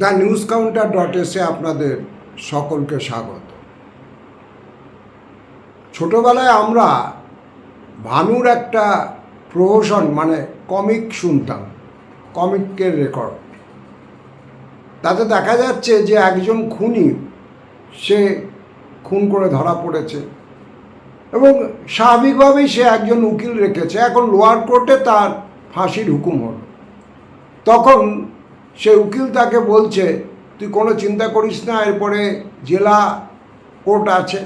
The news counter dot এসে আপনাদের সকলকে স্বাগত। ছোটবেলায় আমরা ভানুর একটা প্রহসন মানে কমিক শুনতাম, কমিকের রেকর্ড। তাতে দেখা যাচ্ছে যে একজন খুনি, সে খুন করে ধরা পড়েছে এবং স্বাভাবিকভাবেই সে একজন উকিল রেখেছে। এখন লোয়ার কোর্টে তার ফাঁসির হুকুম হলো। তখন সে উকিল তাকে বলছে, তুই কোনো চিন্তা করিস না, এরপরে জেলা কোর্ট আছে।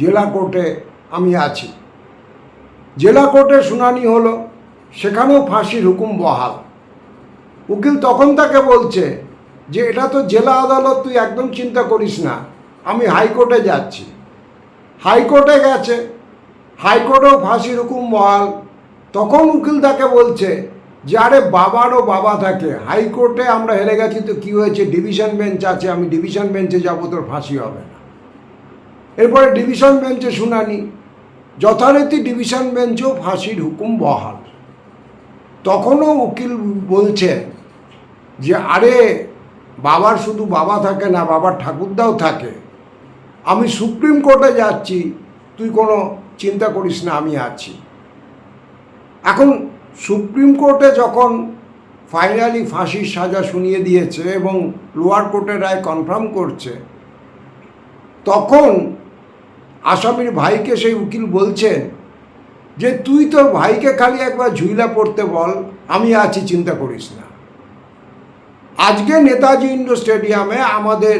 জেলা কোর্টে আমি আছি। জেলা কোর্টে শুনানি হলো, সেখানেও ফাঁসির হুকুম বহাল। উকিল তখন তাকে বলছে যে, এটা তো জেলা আদালত, তুই একদম চিন্তা করিস না, আমি হাইকোর্টে যাচ্ছি। হাইকোর্টে গেছে, হাইকোর্টেও ফাঁসির হুকুম বহাল। তখন উকিল তাকে বলছে যে আরে বাবারও বাবা থাকে হাইকোর্টে আমরা হেরে গেছি তো কী হয়েছে? ডিভিশন বেঞ্চ আছে, আমি ডিভিশন বেঞ্চে যাব, তোর ফাঁসি হবে না। এরপরে ডিভিশন বেঞ্চে শুনানি। যথারীতি ডিভিশন বেঞ্চেও ফাঁসির হুকুম বহাল। তখনও উকিল বলছে যে, আরে, বাবার শুধু বাবা থাকে না, বাবার ঠাকুরদাও থাকে। আমি সুপ্রিম কোর্টে যাচ্ছি, তুই কোনো চিন্তা করিস না, আমি আছি। এখন সুপ্রিম কোর্টে যখন ফাইনালি ফাঁসির সাজা শুনিয়ে দিয়েছে এবং লোয়ার কোর্টের রায় কনফার্ম করছে, তখন আসামির ভাইকে সেই উকিল বলছেন যে, তুই তোর ভাইকে খালি একবার ঝুইলা পড়তে বল, আমি আছি, চিন্তা করিস না। আজকে নেতাজি ইন্ডোর স্টেডিয়ামে আমাদের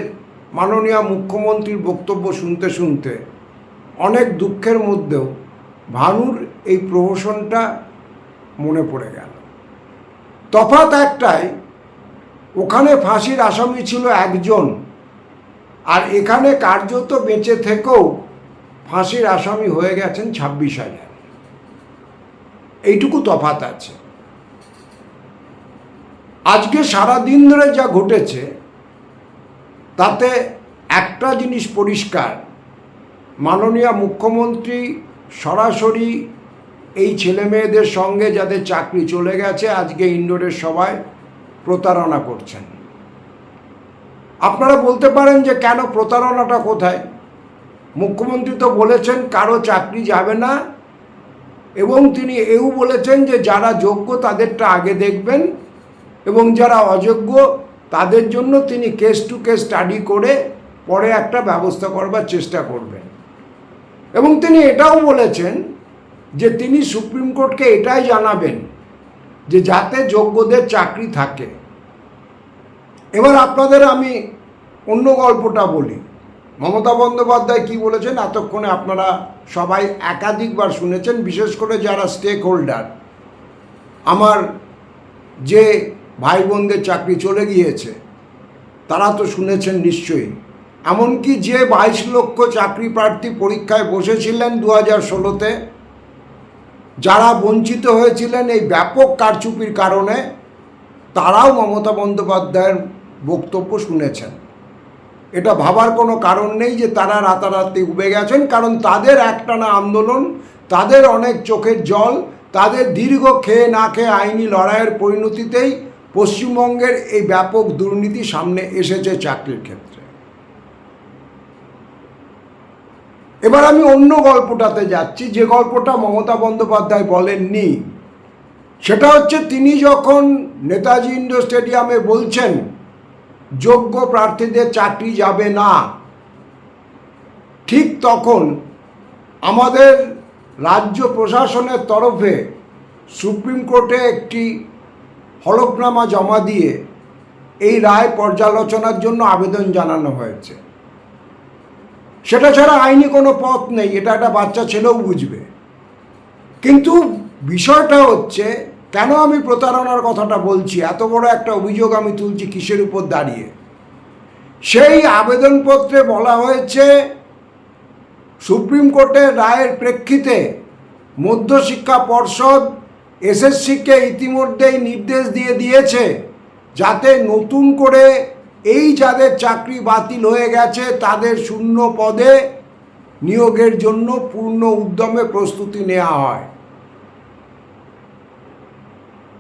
মাননীয় মুখ্যমন্ত্রীর বক্তব্য শুনতে শুনতে অনেক দুঃখের মধ্যেও ভানুর এই প্রহসনটা মনে পড়ে গেল। তফাৎ একটাই, ওখানে ফাঁসির আসামি ছিল একজন, আর এখানে কার্যত বেঁচে থেকেও ফাঁসির আসামি হয়ে গেছেন ছাব্বিশ হাজার। এইটুকু তফাৎ আছে। আজকে সারা দিন ধরে যা ঘটেছে, তাতে একটা জিনিস পরিষ্কার, মাননীয় মুখ্যমন্ত্রী সরাসরি এই ছেলে মেয়েদের সঙ্গে যাদের চাকরি চলে গেছে, আজকে ইন্ডোরের সবাই প্রতারণা করছেন। আপনারা বলতে পারেন যে কেন প্রতারণাটা কোথায়? মুখ্যমন্ত্রী তো বলেছেন কারও চাকরি যাবে না, এবং তিনি এও বলেছেন যে যারা যোগ্য তাদেরটা আগে দেখবেন, এবং যারা অযোগ্য তাদের জন্য তিনি কেস টু কেস স্টাডি করে পরে একটা ব্যবস্থা করবার চেষ্টা করবেন। এবং তিনি এটাও বলেছেন যে তিনি সুপ্রিম কোর্টকে এটাই জানাবেন যে যাতে যোগ্যদের চাকরি থাকে। এবার আপনাদের আমি অন্য গল্পটা বলি। মমতা বন্দ্যোপাধ্যায় কি বলেছেন এতক্ষণে আপনারা সবাই একাধিকবার শুনেছেন, বিশেষ করে যারা স্টেক হোল্ডার আমার যে ভাই বোনদের চাকরি চলে গিয়েছে, তারা তো শুনেছেন নিশ্চয়ই। এমনকি যে বাইশ লক্ষ চাকরি প্রার্থী পরীক্ষায় বসেছিলেন দু হাজার ষোলোতে যারা বঞ্চিত হয়েছিলেন এই ব্যাপক কারচুপির কারণে, তারাও মমতা বন্দ্যোপাধ্যায়ের বক্তব্য শুনেছেন। এটা ভাবার কোনো কারণ নেই যে তারা রাতারাতি উবে গেছেন, কারণ তাদের একটানা আন্দোলন, তাদের অনেক চোখের জল, তাদের দীর্ঘ খেয়ে না খেয়ে আইনি লড়াইয়ের পরিণতিতেই পশ্চিমবঙ্গের এই ব্যাপক দুর্নীতি সামনে এসেছে চাকরির ক্ষেত্রে। এবার আমি অন্য গল্পটাতে যাচ্ছি, যে গল্পটা মমতা বন্দ্যোপাধ্যায় বলেননি। সেটা হচ্ছে তিনি যখন নেতাজি ইন্ডোর স্টেডিয়ামে বলছেন, যোগ্য প্রার্থীদের চাকরি যাবে না। ঠিক তখন আমাদের রাজ্য প্রশাসনের তরফে সুপ্রিম কোর্টে একটি হলফনামা জমা দিয়ে এই রায় পর্যালোচনার জন্য আবেদন জানানো হয়েছে। সেটা ছাড়া আইনি কোনো পথ নেই, এটা একটা বাচ্চা ছেলেও বুঝবে। কিন্তু বিষয়টা হচ্ছে, কেন আমি প্রতারণার কথাটা বলছি, এত বড় একটা অভিযোগ আমি তুলছি কিসের উপর দাঁড়িয়ে? সেই আবেদনপত্রে বলা হয়েছে, সুপ্রিম কোর্টের রায়ের প্রেক্ষিতে মধ্যশিক্ষা পর্ষদ এসএসসিকে ইতিমধ্যেই নির্দেশ দিয়ে দিয়েছে, যাতে নতুন করে এই যাদের চাকরি বাতিল হয়ে গেছে, তাদের শূন্য পদে নিয়োগের জন্য পূর্ণ উদ্যমে প্রস্তুতি নেওয়া হয়।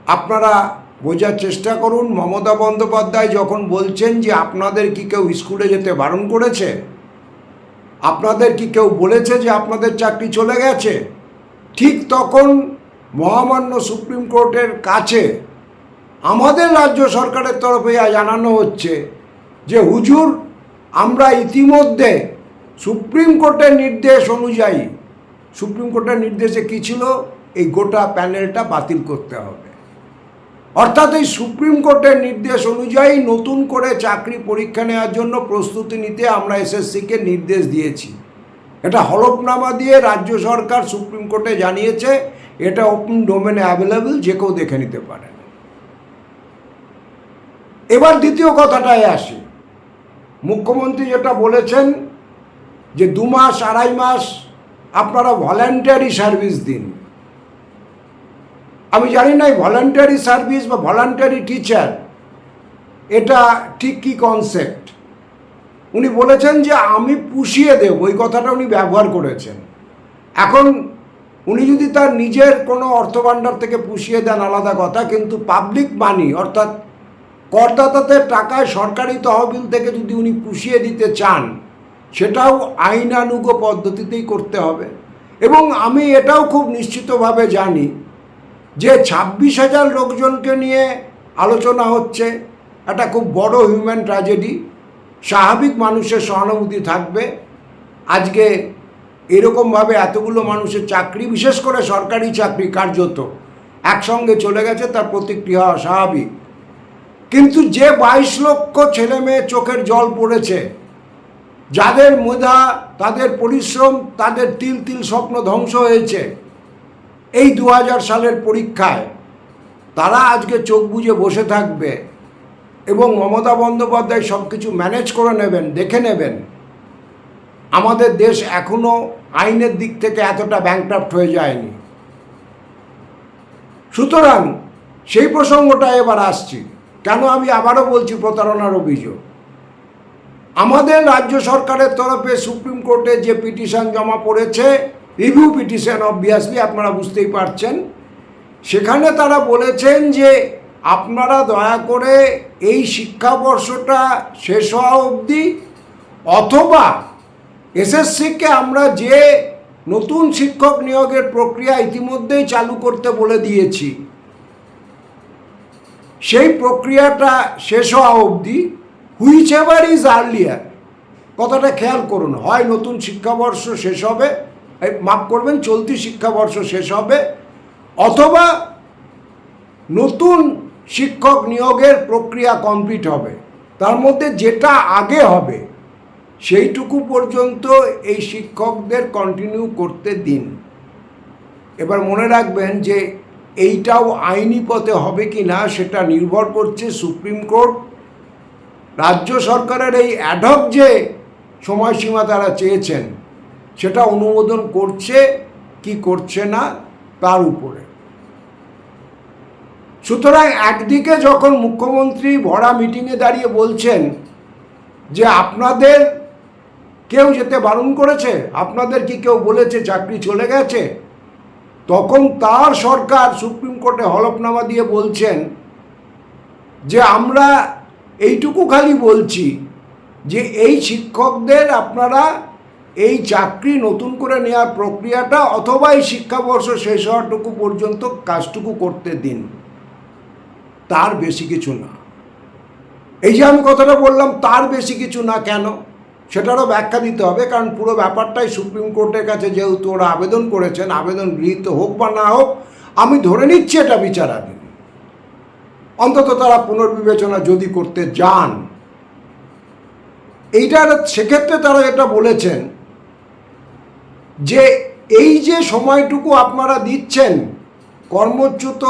আপনারা বোঝার চেষ্টা করুন, মমতা বন্দ্যোপাধ্যায় যখন বলছেন যে আপনাদের কি কেউ স্কুলে যেতে বারণ করেছে? আপনাদের কি কেউ বলেছে যে আপনাদের চাকরি চলে গেছে? ঠিক তখন মহামান্য সুপ্রিম কোর্টের কাছে আমাদের রাজ্য সরকারের তরফে জানানো হচ্ছে যে হুজুর, আমরা ইতিমধ্যে সুপ্রিম কোর্টের নির্দেশ অনুযায়ী, সুপ্রিম কোর্টের নির্দেশে কী ছিল? এই গোটা প্যানেলটা বাতিল করতে হবে। অর্থাৎ এই সুপ্রিম কোর্টের নির্দেশ অনুযায়ী নতুন করে চাকরি পরীক্ষা নেওয়ার জন্য প্রস্তুতি নিতে আমরা এসএসসিকে নির্দেশ দিয়েছি। এটা হলফনামা দিয়ে রাজ্য সরকার সুপ্রিম কোর্টে জানিয়েছে, এটা ওপেন ডোমেনে অ্যাভেলেবল যে কেউ দেখে নিতে পারেন এবার দ্বিতীয় কথাটায় আসি। মুখ্যমন্ত্রী যেটা বলেছেন যে দু মাস, আড়াই মাস আপনারা ভলেন্টারি সার্ভিস দিন। আমি জানি না এই ভলেন্টারি সার্ভিস বা ভলেন্টারি টিচার এটা ঠিক কী কনসেপ্ট উনি বলেছেন যে আমি পুষিয়ে দেব, ওই কথাটা উনি ব্যবহার করেছেন। এখন উনি যদি তার নিজের কোনো অর্থভাণ্ডার থেকে পুষিয়ে দেন আলাদা কথা, কিন্তু পাবলিক মানি অর্থাৎ করদাতাদের টাকায় সরকারি তহবিল থেকে যদি উনি পুষিয়ে দিতে চান, সেটাও আইনানুগ পদ্ধতিতেই করতে হবে। এবং আমি এটাও খুব নিশ্চিতভাবে জানি যে ছাব্বিশ হাজার লোকজনকে নিয়ে আলোচনা হচ্ছে, একটা খুব বড় হিউম্যান ট্র্যাজেডি। স্বাভাবিক মানুষের সহানুভূতি থাকবে। আজকে এরকমভাবে এতগুলো মানুষের চাকরি, বিশেষ করে সরকারি চাকরি কার্যত একসঙ্গে চলে গেছে, তার প্রতিক্রিয়া স্বাভাবিক কিন্তু যে বাইশ লক্ষ ছেলে মেয়ে চোখের জল পড়েছে, যাদের মেধা, তাদের পরিশ্রম, তাদের তিল তিল স্বপ্ন ধ্বংস হয়েছে, এই দু হাজার সালের পরীক্ষায় তারা আজকে চোখ বুজে বসে থাকবে এবং মমতা বন্দ্যোপাধ্যায় সব কিছু ম্যানেজ করে নেবেন, দেখে নেবেন। আমাদের দেশ এখনও আইনের দিক থেকে এতটা ব্যাংক্রাফ্ট হয়ে যায়নি। সুতরাং সেই প্রসঙ্গটা এবার আসছি। কেন আমি আবারও বলছি প্রতারণার অভিযোগ? আমাদের রাজ্য সরকারের তরফে সুপ্রিম কোর্টে যে পিটিশন জমা পড়েছে, রিভিউ পিটিশন অবভিয়াসলি আপনারা বুঝতেই পারছেন। সেখানে তারা বলেছেন যে আপনারা দয়া করে এই শিক্ষাবর্ষটা শেষ হওয়া অবধি অথবা এসএসসিকে আমরা যে নতুন শিক্ষক নিয়োগের প্রক্রিয়া ইতিমধ্যেই চালু করতে বলে দিয়েছি সেই প্রক্রিয়াটা শেষ হওয়া অবধি হুইচ এভার ইজ আর্লিয়ার কথাটা খেয়াল করুন, হয় নতুন শিক্ষাবর্ষ শেষ হবে মাফ করবেন, চলতি শিক্ষাবর্ষ শেষ হবে, অথবা নতুন শিক্ষক নিয়োগের প্রক্রিয়া কমপ্লিট হবে। তার মধ্যে যেটা আগে হবে, সেইটুকু পর্যন্ত এই শিক্ষকদের কন্টিনিউ করতে দিন। এবার মনে রাখবেন যে এইটাও আইনি পথে হবে কি না সেটা নির্ভর করছে সুপ্রিম কোর্ট। রাজ্য সরকারের এই অ্যাডক যে সময়সীমা তারা চেয়েছেন, সেটা অনুমোদন করছে কি করছে না তার উপরে। সুতরাং একদিকে যখন মুখ্যমন্ত্রী ভরা মিটিংয়ে দাঁড়িয়ে বলছেন যে আপনাদের কেউ যেতে বারণ করেছে, আপনাদের কি কেউ বলেছে চাকরি চলে গেছে তখন তার সরকার সুপ্রিম কোর্টে হলফনামা দিয়ে বলছেন যে আমরা এইটুকু খালি বলছি যে এই শিক্ষকদের আপনারা এই চাকরি নতুন করে নেওয়ার প্রক্রিয়াটা অথবা এই শিক্ষাবর্ষ শেষ হওয়াটুকু পর্যন্ত কাজটুকু করতে দিন। তার বেশি কিছু না। এই যে আমি কথাটা বললাম, তার বেশি কিছু না কেন? সেটারও ব্যাখ্যা দিতে হবে, কারণ পুরো ব্যাপারটাই সুপ্রিম কোর্টের কাছে যেহেতু ওরা আবেদন করেছেন, আবেদন গৃহীত হোক বা না হোক, আমি ধরে নিচ্ছি এটা বিচারাধীন। অন্তত তারা পুনর্বিবেচনা যদি করতে যান। এইটার সেক্ষেত্রে তারা এটা বলেছেন, যে এই যে সময়টুকু আপনারা দিচ্ছেন কর্মচ্যুত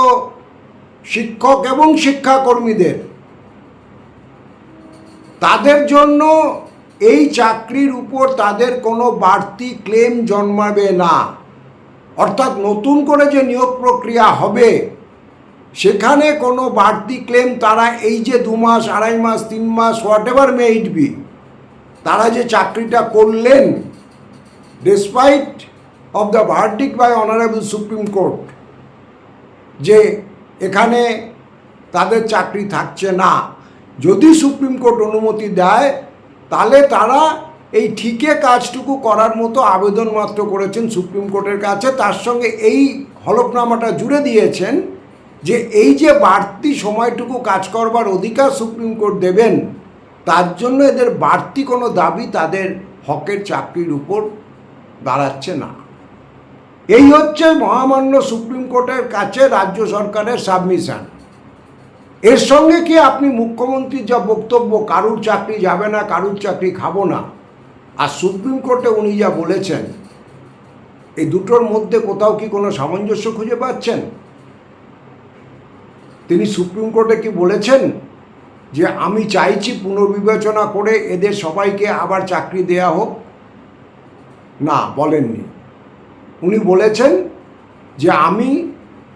শিক্ষক এবং শিক্ষাকর্মীদের, তাদের জন্য এই চাকরির উপর তাদের কোনো বাড়তি ক্লেম জন্মাবে না। অর্থাৎ নতুন করে যে নিয়োগ প্রক্রিয়া হবে, সেখানে কোনো বাড়তি ক্লেম তারা এই যে দু মাস, আড়াই মাস, তিন মাস whatever may it be তারা যে চাকরিটা করলেন despite of the verdict by honourable supreme court যে এখানে তাদের চাকরি থাকছে না। যদি সুপ্রিম কোর্ট অনুমতি দেয় তাহলে তারা এই ঠিকে কাজটুকু করার মতো আবেদন মাত্র করেছেন সুপ্রিম কোর্টের কাছে। তার সঙ্গে এই হলফনামাটা জুড়ে দিয়েছেন যে এই যে বাড়তি সময়টুকু কাজ করবার অধিকার সুপ্রিম কোর্ট দেবেন, তার জন্য এদের বাড়তি কোনো দাবি তাদের হকের চাকরির উপর দাঁড়াচ্ছে না। এই হচ্ছে মহামান্য সুপ্রিম কোর্টের কাছে রাজ্য সরকারের সাবমিশন। এর সঙ্গে কি আপনি মুখ্যমন্ত্রীর যা বক্তব্য, কারুর চাকরি যাবে না, কারুর চাকরি খাব না? আর সুপ্রিম কোর্টে উনি যা বলেছেন, এই দুটোর মধ্যে কোথাও কি কোনো সামঞ্জস্য খুঁজে পাচ্ছেন? তিনি সুপ্রিম কোর্টে কি বলেছেন যে আমি চাইছি পুনর্বিবেচনা করে এদের সবাইকে আবার চাকরি দেয়া হোক? না, বলেননি। উনি বলেছেন যে আমি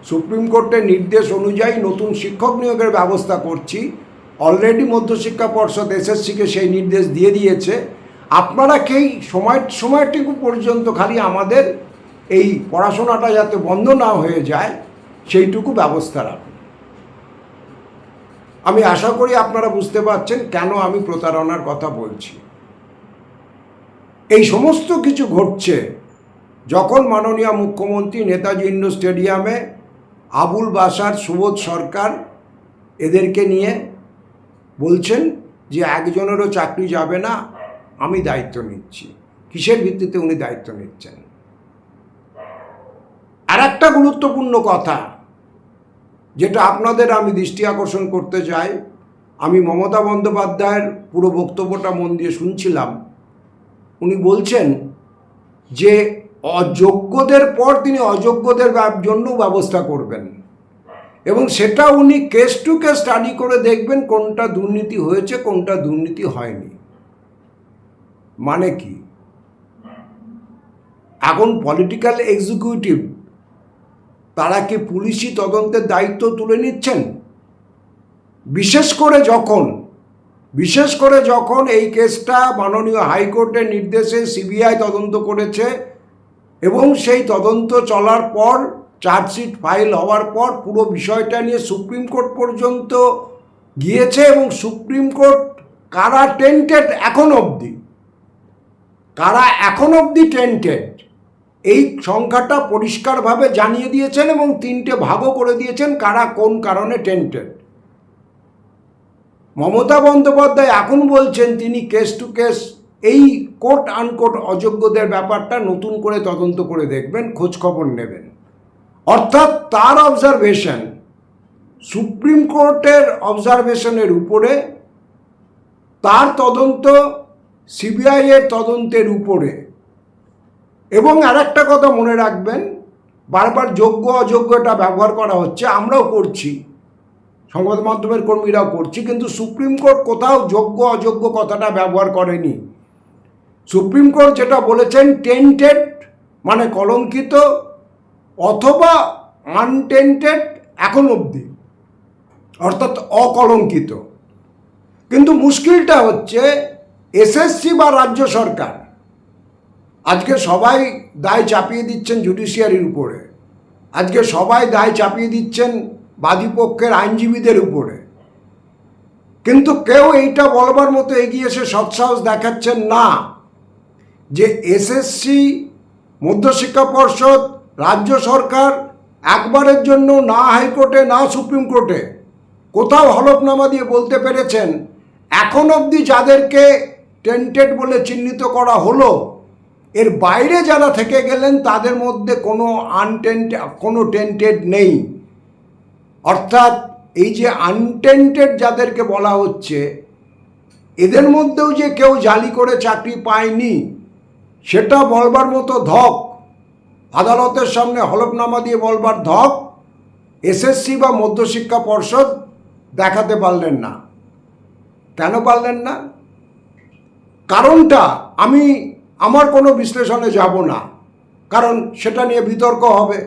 সুপ্রিম কোর্টের নির্দেশ অনুযায়ী নতুন শিক্ষক নিয়োগের ব্যবস্থা করছি। অলরেডি মধ্যশিক্ষা পর্ষদ এসএসসিকে সেই নির্দেশ দিয়ে দিয়েছে। আপনারা কেই সময়, সময়টুকু পর্যন্ত খালি আমাদের এই পড়াশোনাটা যাতে বন্ধ না হয়ে যায়, সেইটুকু ব্যবস্থা রাখুন। আমি আশা করি আপনারা বুঝতে পারছেন কেন আমি প্রতারণার কথা বলছি। এই সমস্ত কিছু ঘটছে যখন মাননীয় মুখ্যমন্ত্রী নেতাজি ইন্ডোর স্টেডিয়ামে আবুল বাসার সুবোধ সরকার এদেরকে নিয়ে বলছেন যে একজনেরও চাকরি যাবে না, আমি দায়িত্ব নিচ্ছি। কিসের ভিত্তিতে উনি দায়িত্ব নিচ্ছেন? আর একটা গুরুত্বপূর্ণ কথা, যেটা আপনাদের আমি দৃষ্টি আকর্ষণ করতে চাই, আমি মমতা বন্দ্যোপাধ্যায়ের পুরো বক্তব্যটা মন দিয়ে শুনছিলাম। উনি বলছেন যে অযোগ্যদের পর তিনি অযোগ্যদের জন্য ব্যবস্থা করবেন। এবং সেটা উনি কেস টু কেস স্টাডি করে দেখবেন কোনটা দুর্নীতি হয়েছে, কোনটা দুর্নীতি হয়নি। মানে কি? এখন পলিটিক্যাল এক্সিকিউটিভ তারা কি পুলিশি তদন্তের দায়িত্ব তুলে নিচ্ছেন? বিশেষ করে যখন, বিশেষ করে যখন এই কেসটা মাননীয় হাইকোর্টের নির্দেশে সিবিআই তদন্ত করেছে এবং সেই তদন্ত চলার পর, চার্জশিট ফাইল হওয়ার পর পুরো বিষয়টা নিয়ে সুপ্রিম কোর্ট পর্যন্ত গিয়েছে এবং সুপ্রিম কোর্ট কারা টেন্টেড এখন অবধি? কারা এখন অবধি টেন্টেড? এই সংখ্যাটা পরিষ্কারভাবে জানিয়ে দিয়েছেন এবং তিনটে ভাগও করে দিয়েছেন কারা কোন কারণে টেন্টেড। মমতা বন্দ্যোপাধ্যায় এখন বলছেন, তিনি কেস টু কেস এই কোর্ট আনকোট অযোগ্যদের ব্যাপারটা নতুন করে তদন্ত করে দেখবেন খোঁজ খবর নেবেন। অর্থাৎ তার অবজারভেশন সুপ্রিম কোর্টের অবজারভেশনের উপরে, তার তদন্ত সিবিআই এর তদন্তের উপরে। এবং আরেকটা কথা মনে রাখবেন, বারবার যোগ্য অযোগ্যটা ব্যবহার করা হচ্ছে, আমরাও করছি। সংবাদ মাধ্যমের কর্মীরাও করছি, কিন্তু সুপ্রিম কোর্ট কোথাও যোগ্য অযোগ্য কথাটা ব্যবহার করেনি। সুপ্রিম কোর্ট যেটা বলেছেন টেন্টেড মানে কলঙ্কিত, অথবা আনটেন্টেড এখন অবধি, অর্থাৎ অকলঙ্কিত। কিন্তু মুশকিলটা হচ্ছে এসএসসি বা রাজ্য সরকার, আজকে সবাই দায় চাপিয়ে দিচ্ছেন জুডিশিয়ারির উপরে। আজকে সবাই দায় চাপিয়ে দিচ্ছেন বাদীপক্ষের আইনজীবীদের উপরে। কিন্তু কেউ এইটা বলবার মতো এগিয়ে এসে সৎসাহস দেখাচ্ছেন না। যে এসএসসি মধ্যশিক্ষা পর্ষদ, রাজ্য সরকার একবারের জন্য না হাইকোর্টে, না সুপ্রিম কোর্টে কোথাও হলফনামা দিয়ে বলতে পেরেছেন, এখন অবধি যাদেরকে টেন্টেড বলে চিহ্নিত করা হলো, এর বাইরে যারা থেকে গেলেন তাদের মধ্যে কোনো আনটেন্ট কোনো টেন্টেড নেই। অর্থাৎ এই যে আনটেন্টেড যাদেরকে বলা হচ্ছে, এদের মধ্যেও যে কেউ জালি করে চাকরি পায়নি সেটা বলবার মতো ধক। আদালতের সামনে হলফনামা দিয়ে বলবার ধক। এসএসসি বা মধ্যশিক্ষা পর্ষদ দেখাতে পারলেন না। কেন পারলেন না? কারণটা আমি আমার কোনো বিশ্লেষণে যাব না। কারণ সেটা নিয়ে বিতর্ক হবে।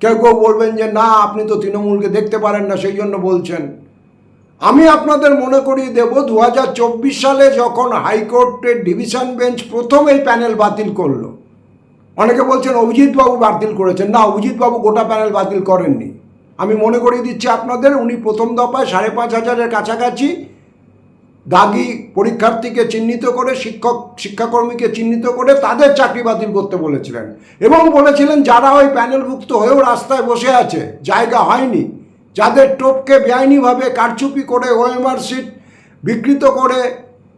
কেউ কেউ বলবেন যে, না, আপনি তো তৃণমূলকে দেখতে পারেন না, সেই জন্য বলছেন। আমি আপনাদের মনে করিয়ে দেব দু হাজার চব্বিশ সালে যখন হাইকোর্টের ডিভিশন বেঞ্চ প্রথম এই প্যানেল বাতিল করল। অনেকে বলছেন, অভিজিৎবাবু বাতিল করেছেন। না, অভিজিৎবাবু গোটা প্যানেল বাতিল করেননি। আমি মনে করিয়ে দিচ্ছি আপনাদের, উনি প্রথম দফায় সাড়ে পাঁচ হাজারের কাছাকাছি দাগি পরীক্ষার্থীকে চিহ্নিত করে, শিক্ষক, শিক্ষাকর্মীকে চিহ্নিত করে তাদের চাকরি বাতিল করতে বলেছিলেন। এবং বলেছিলেন, যারা ওই প্যানেলভুক্ত হয়েও রাস্তায় বসে আছে, জায়গা হয়নি যাদের টোপকে বেআইনিভাবে কারচুপি করে ওএমআর সিট বিকৃত করে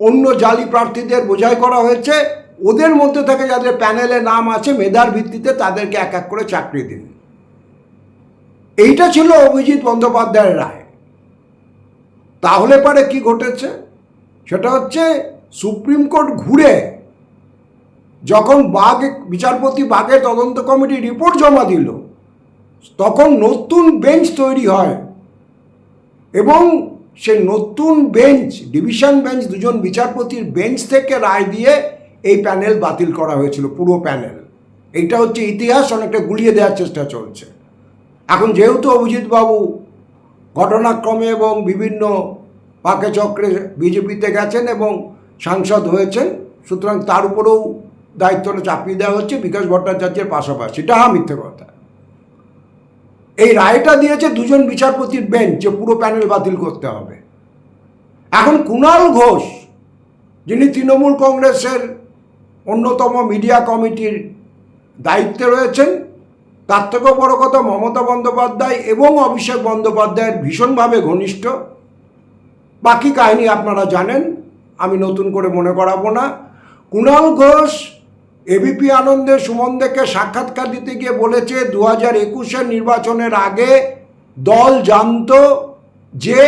অন্য জালি প্রার্থীদের বোঝাই করা হয়েছে, ওদের মধ্যে থেকে যাদের প্যানেলে নাম আছে, মেধার ভিত্তিতে তাদেরকে এক এক করে চাকরি দিন। এইটা ছিল অভিজিৎ বন্দ্যোপাধ্যায়ের রায়। তাহলে পরে কি ঘটেছে? সেটা হচ্ছে সুপ্রিম কোর্ট ঘুরে যখন বাঘ, বিচারপতি বাঘের তদন্ত কমিটি রিপোর্ট জমা দিল তখন নতুন বেঞ্চ তৈরি হয়। এবং সে নতুন বেঞ্চ, ডিভিশন বেঞ্চ দুজন বিচারপতির বেঞ্চ থেকে রায় দিয়ে এই প্যানেল বাতিল করা হয়েছিল, পুরো প্যানেল। এইটা হচ্ছে ইতিহাস, অনেকটা গুলিয়ে দেওয়ার চেষ্টা চলছে। এখন যেহেতু অভিজিৎবাবু ঘটনাক্রমে এবং বিভিন্ন পাকে চক্রে বিজেপিতে গেছেন এবং সাংসদ হয়েছেন, সুতরাং তার উপরেও দায়িত্বটা চাপিয়ে দেওয়া হচ্ছে বিকাশ ভট্টাচার্যের পাশাপাশি। এটা হা মিথ্যে কথা। এই রায়টা দিয়েছে দুজন বিচারপতির বেঞ্চ যে পুরো প্যানেল বাতিল করতে হবে। এখন কুণাল ঘোষ, যিনি তৃণমূল কংগ্রেসের অন্যতম মিডিয়া কমিটির দায়িত্বে রয়েছেন, তার থেকেও বড় কথা মমতা বন্দ্যোপাধ্যায় এবং অভিষেক বন্দ্যোপাধ্যায়ের ভীষণভাবে ঘনিষ্ঠ। বাকি কাহিনী আপনারা জানেন, আমি নতুন করে মনে করাবো না। কুণাল ঘোষ এবিপি আনন্দে সুমনদেরকে সাক্ষাৎকার দিতে গিয়ে বলেছে দু হাজার একুশের নির্বাচনের আগে দল জানত যে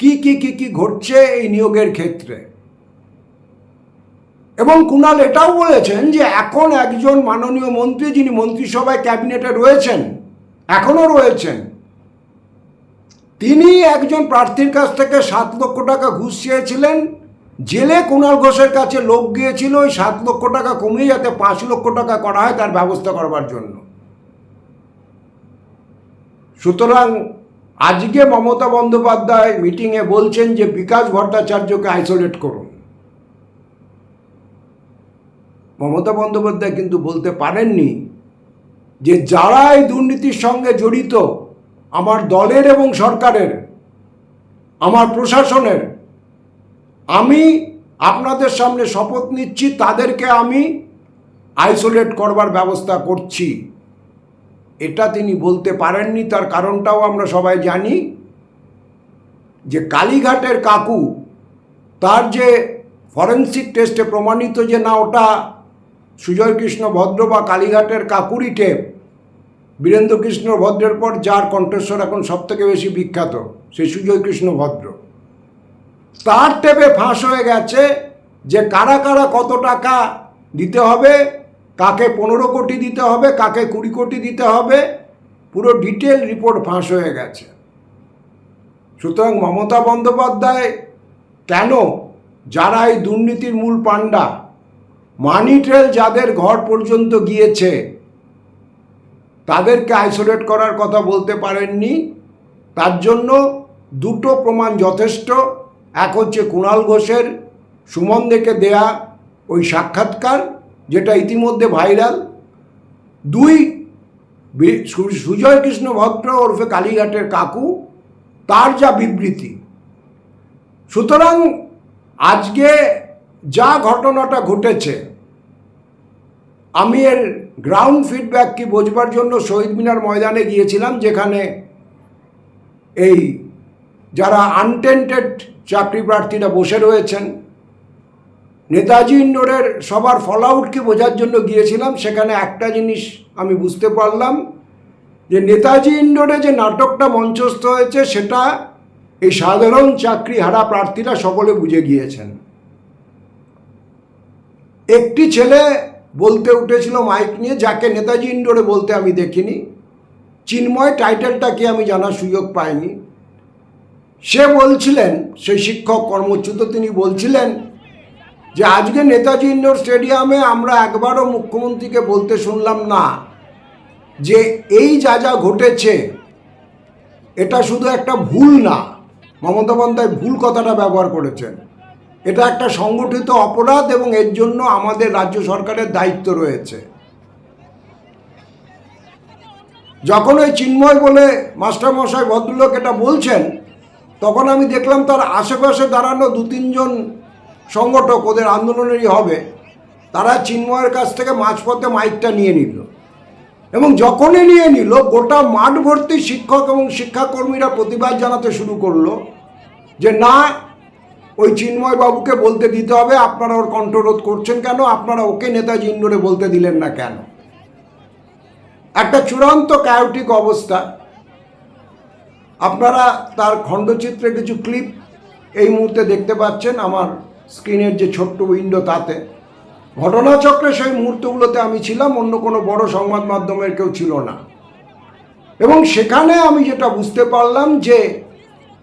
কি কি কি কি ঘটছে এই নিয়োগের ক্ষেত্রে। এবং কুণাল এটাও বলেছেন যে, এখন একজন মাননীয় মন্ত্রী যিনি মন্ত্রিসভায় ক্যাবিনেটে রয়েছেন এখনও রয়েছেন, তিনি একজন প্রার্থীর কাছ থেকে সাত লক্ষ টাকা ঘুষ চেয়েছিলেন জেলে কুণাল ঘোষের কাছে লোক গিয়েছিল, ওই সাত লক্ষ টাকা কমিয়ে যাতে পাঁচ লক্ষ টাকা করা হয় তার ব্যবস্থা করবার জন্য। সুতরাং আজকে মমতা বন্দ্যোপাধ্যায় মিটিংয়ে বলছেন যে বিকাশ ভট্টাচার্যকে আইসোলেট করুন। মমতা বন্দ্যোপাধ্যায় কিন্তু বলতে পারেননি যে যারা এই দুর্নীতির সঙ্গে জড়িত, আমার দলের এবং সরকারের, আমার প্রশাসনের আমি আপনাদের সামনে শপথ নিচ্ছি, তাদেরকে আমি আইসোলেট করবার ব্যবস্থা করছি। এটা তিনি বলতে পারেননি, তার কারণটাও আমরা সবাই জানি যে কালীঘাটের কাকু, তার যে ফরেন্সিক টেস্টে প্রমাণিত যে না, ওটা সুজয় কৃষ্ণ ভদ্র বা কালীঘাটের কাকুরি টেপ বীরেন্দ্র কৃষ্ণ ভদ্রের পর যার কণ্ঠস্বর এখন সবথেকে বেশি বিখ্যাত, সেই সুজয় কৃষ্ণ ভদ্র। তার টেপে ফাঁস হয়ে গেছে যে কারা কারা কত টাকা দিতে হবে, কাকে পনেরো কোটি দিতে হবে, কাকে কুড়ি কোটি দিতে হবে, পুরো ডিটেল রিপোর্ট ফাঁস হয়ে গেছে। সুতরাং মমতা বন্দ্যোপাধ্যায় কেন যারা এই দুর্নীতির মূল পাণ্ডা, মানি ট্রেল যাদের ঘর পর্যন্ত গিয়েছে, তাদেরকে আইসোলেট করার কথা বলতে পারেননি, তার জন্য দুটো প্রমাণ যথেষ্ট। এক হচ্ছে কুণাল ঘোষের সুমনদেকে দেয়া ওই সাক্ষাৎকার, যেটা ইতিমধ্যে ভাইরাল। দুই সুজয় কৃষ্ণ ভদ্র ওরফে কালীঘাটের কাকু, তার যা বিবৃতি। সুতরাং আজকে যা ঘটনাটা ঘটেছে, আমি এর গ্রাউন্ড ফিডব্যাক কি বোঝবার জন্য শহীদ মিনার ময়দানে গিয়েছিলাম, যেখানে এই যারা আনটেন্টেড চাকরি প্রার্থীরা বসে রয়েছেন। নেতাজি ইন্ডোরের সবার ফলআউটকে বোঝার জন্য গিয়েছিলাম, সেখানে একটা জিনিস আমি বুঝতে পারলাম, যে নেতাজি ইন্ডোরে যে নাটকটা মঞ্চস্থ হয়েছে, সেটা এই সাধারণ চাকরি হারা প্রার্থীরা সকলে বুঝে গিয়েছেন। একটি ছেলে বলতে উঠেছিল মাইক নিয়ে, যাকে নেতাজি ইন্ডোরে বলতে আমি দেখিনি। চিন্ময় টাইটেলটা কি আমি জানার সুযোগ পাইনি। সে বলছিলেন সেই শিক্ষক কর্মচ্যুত তিনি বলছিলেন যে, আজকে নেতাজি ইন্ডোর স্টেডিয়ামে আমরা একবারও মুখ্যমন্ত্রীকে বলতে শুনলাম না যে, এই যা যা ঘটেছে, এটা শুধু একটা ভুল না, মমতা বন্দ্যোপাধ্যায় ভুল কথাটা ব্যবহার করেছেন। এটা একটা সংগঠিত অপরাধ এবং এর জন্য আমাদের রাজ্য সরকারের দায়িত্ব রয়েছে। যখন ওই চিন্ময় বলে মাস্টারমশাই ভদ্রলোক এটা বলছেন তখন আমি দেখলাম তার আশেপাশে দাঁড়ানো দু তিনজন সংগঠক ওদের আন্দোলনেরই হবে। তারা চিন্ময়ের কাছ থেকে মাঝপথে মাইকটা নিয়ে নিল এবং যখনই নিয়ে নিল, গোটা মাঠ ভর্তি শিক্ষক এবং শিক্ষাকর্মীরা প্রতিবাদ জানাতে শুরু করল যে, না, ওই চিন্ময় বাবুকে বলতে দিতে হবে, আপনারা ওর কণ্ঠরোধ করছেন কেন? আপনারা ওকে নেতাজি ইন্ডোরে বলতে দিলেন না কেন? একটা চূড়ান্ত কায়োটিক অবস্থা। আপনারা তার খণ্ডচিত্রে কিছু ক্লিপ এই মুহূর্তে দেখতে পাচ্ছেন আমার স্ক্রিনের যে ছোট্ট উইন্ডো তাতে। ঘটনাচক্রে সেই মুহূর্তগুলোতে আমি ছিলাম, অন্য কোনো বড় সংবাদ মাধ্যমের কেউ ছিল না। এবং সেখানে আমি যেটা বুঝতে পারলাম যে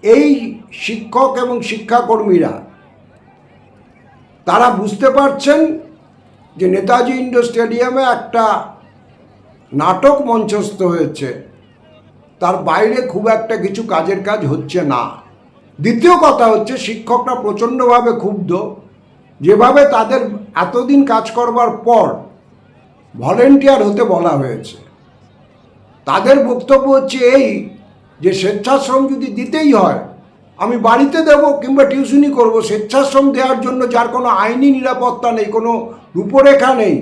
এই শিক্ষক এবং শিক্ষাকর্মীরা, তারা বুঝতে পারছেন যে নেতাজি ইন্ডোর স্টেডিয়ামে একটা নাটক মঞ্চস্থ হয়েছে। তার বাইরে খুব একটা কিছু কাজের কাজ হচ্ছে না। দ্বিতীয় কথা হচ্ছে, শিক্ষকরা প্রচণ্ডভাবে ক্ষুব্ধ। যেভাবে তাদের এতদিন কাজ করবার পর ভলেন্টিয়ার হতে বলা হয়েছে। তাদের বক্তব্য হচ্ছে এই যে, স্বেচ্ছাশ্রম যদি দিতেই হয়, আমি বাড়িতে দেব কিংবা টিউশনি করব, স্বেচ্ছাশ্রম দেওয়ার জন্য যার কোনো আইনি নিরাপত্তা নেই, কোনো রূপরেখা নেই,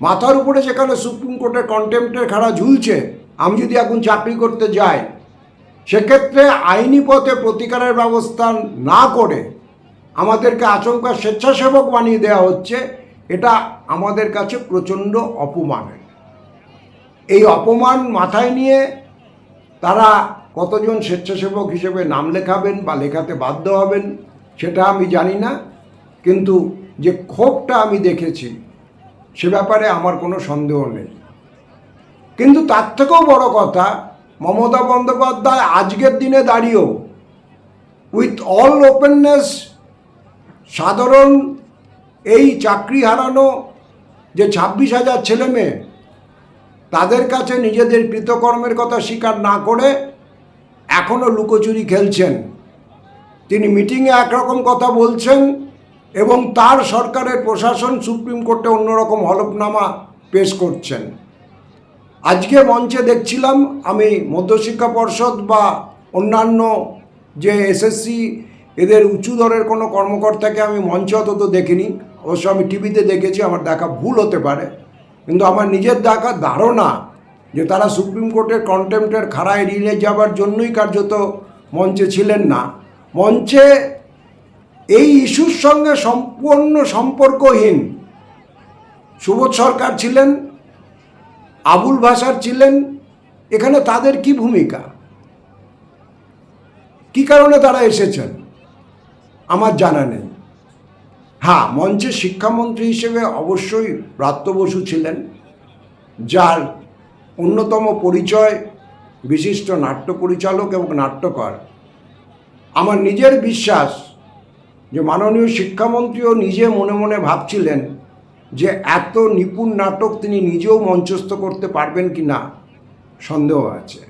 মাথার উপরে যেখানে সুপ্রিম কোর্টের কন্টেম্পটের খাড়া ঝুলছে আমি যদি এখন চাকরি করতে যাই, সেক্ষেত্রে আইনি পথে প্রতিকারের ব্যবস্থা না করে আমাদেরকে আচমকা স্বেচ্ছাসেবক বানিয়ে দেওয়া হচ্ছে, এটা আমাদের কাছে প্রচণ্ড অপমানের। এই অপমান মাথায় নিয়ে তারা কতজন স্বেচ্ছাসেবক হিসেবে নাম লেখাবেন বা লেখাতে বাধ্য হবেন, সেটা আমি জানি না। কিন্তু যে ক্ষোভটা আমি দেখেছি, সে ব্যাপারে আমার কোনো সন্দেহ নেই। কিন্তু তার থেকেও বড় কথা, মমতা বন্দ্যোপাধ্যায় আজকের দিনে দাঁড়িয়েও উইথ অল ওপেননেস সাধারণ এই চাকরি হারানো যে ছাব্বিশ হাজার ছেলে মেয়ে তাদের কাছে নিজেদের কৃতকর্মের কথা স্বীকার না করে এখনও লুকোচুরি খেলছেন। তিনি মিটিংয়ে একরকম কথা বলছেন এবং তার সরকারের প্রশাসন সুপ্রিম কোর্টে অন্যরকম হলফনামা পেশ করছেন। আজকে মঞ্চে দেখছিলাম আমি মধ্যশিক্ষা পর্ষদ বা অন্যান্য যে এসএসসি এদের উঁচু দরের কোনো কর্মকর্তাকে আমি মঞ্চে অন্তত দেখিনি। অবশ্য আমি টিভিতে দেখেছি, আমার দেখা ভুল হতে পারে। কিন্তু আমার নিজের দেখা ধারণা যে তারা সুপ্রিম কোর্টের কন্টেম্পটের খাড়ায় এড়িয়ে যাবার জন্যই কার্যত মঞ্চে ছিলেন না। মঞ্চে এই ইস্যুর সঙ্গে সম্পূর্ণ সম্পর্কহীন সুবোধ সরকার ছিলেন। আবুল ভাষার ছিলেন, এখানে তাদের কি ভূমিকা? কি কারণে তারা এসেছেন? আমার জানা নেই। হ্যাঁ মঞ্চে শিক্ষামন্ত্রী হিসেবে অবশ্যই ব্রাত্য বসু ছিলেন, যার অন্যতম পরিচয় বিশিষ্ট নাট্য পরিচালক এবং নাট্যকার। আমার নিজের বিশ্বাস যে মাননীয় শিক্ষামন্ত্রীও নিজে মনে মনে ভাবছিলেন যে এত নিপুণ নাটক তিনি নিজেও মঞ্চস্থ করতে পারবেন কি না, সন্দেহ আছে।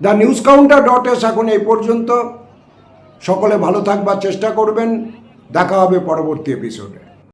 The news counter dot S এখন এই পর্যন্ত। সকলে ভালো থাকবার চেষ্টা করবেন। দেখা হবে পরবর্তী এপিসোডে